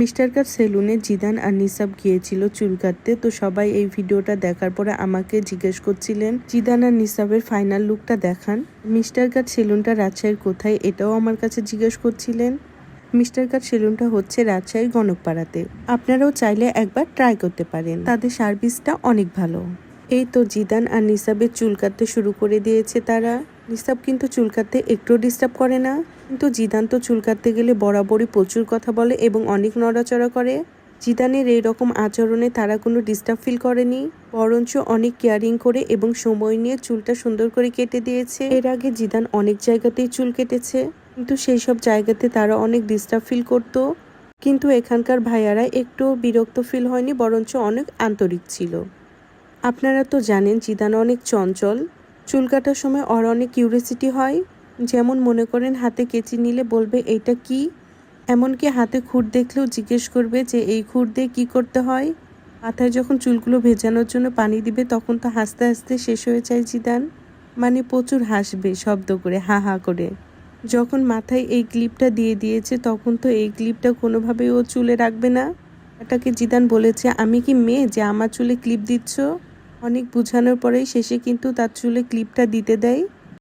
Mister কাট সেলুনে জিদান আর নিসাব গিয়েছিল চুল কাটতে। তো সবাই এই ভিডিওটা দেখার পরে আমাকে জিজ্ঞেস করছিলেন, জিদান আর নিসাবের ফাইনাল লুকটা দেখান? মিস্টার কাট সেলুনটা রাজশাহীর কোথায়? এটাও আমার কাছে জিজ্ঞেস করছিলেন। মিস্টার কাট সেলুনটা হচ্ছে রাজশাহীর গণকপাড়াতে। আপনারাও চাইলে একবার ট্রাই করতে পারেন। তাদের সার্ভিসটা অনেক ভালো। এই তো জিদান আর নিসাবের চুল কাটতে শুরু করে দিয়েছে তারা। নিসাব কিন্তু চুল কাটতে একটু ডিস্টার্ব করে না। কিন্তু জিদান তো চুল কাটতে গেলে বরাবরই প্রচুর কথা বলে এবং অনেক নড়াচড়া করে। জিদানের এই রকম আচরণে তারা কোনো ডিস্টার্ব ফিল করেনি, বরঞ্চ অনেক কেয়ারিং করে এবং সময় নিয়ে চুলটা সুন্দর করে কেটে দিয়েছে। এর আগে জিদান অনেক জায়গাতেই চুল কেটেছে, কিন্তু সেই সব জায়গাতে তারা অনেক ডিস্টার্ব ফিল করতো। কিন্তু এখানকার ভাইয়ারা একটু বিরক্ত ফিল হয়নি, বরঞ্চ অনেক আন্তরিক ছিল। আপনারা তো জানেন জিদান অনেক চঞ্চল। চুল কাটার সময় ওর অনেক কিউরিয়াসিটি হয়। যেমন মনে করেন, হাতে কেচি নিলে বলবে, এইটা কি? এমনকি হাতে খুর দেখলেও জিজ্ঞেস করবে যে, এই খুর দিয়ে কী করতে হয়? মাথায় যখন চুলগুলো ভেজানোর জন্য পানি দিবে, তখন তো হাসতে হাসতে শেষ হয়ে যায় জিদান। মানে প্রচুর হাসবে শব্দ করে, হা হা করে। যখন মাথায় এই ক্লিপটা দিয়ে দিয়েছে, তখন তো এই ক্লিপটা কোনোভাবেই ও চুলে রাখবে না। এটাকে জিদান বলেছে, আমি কি মেয়ে যে আমার চুলে ক্লিপ দিচ্ছ? অনেক বুঝানোর পরেই শেষে কিন্তু তার চুলে ক্লিপটা দিতে দেয়।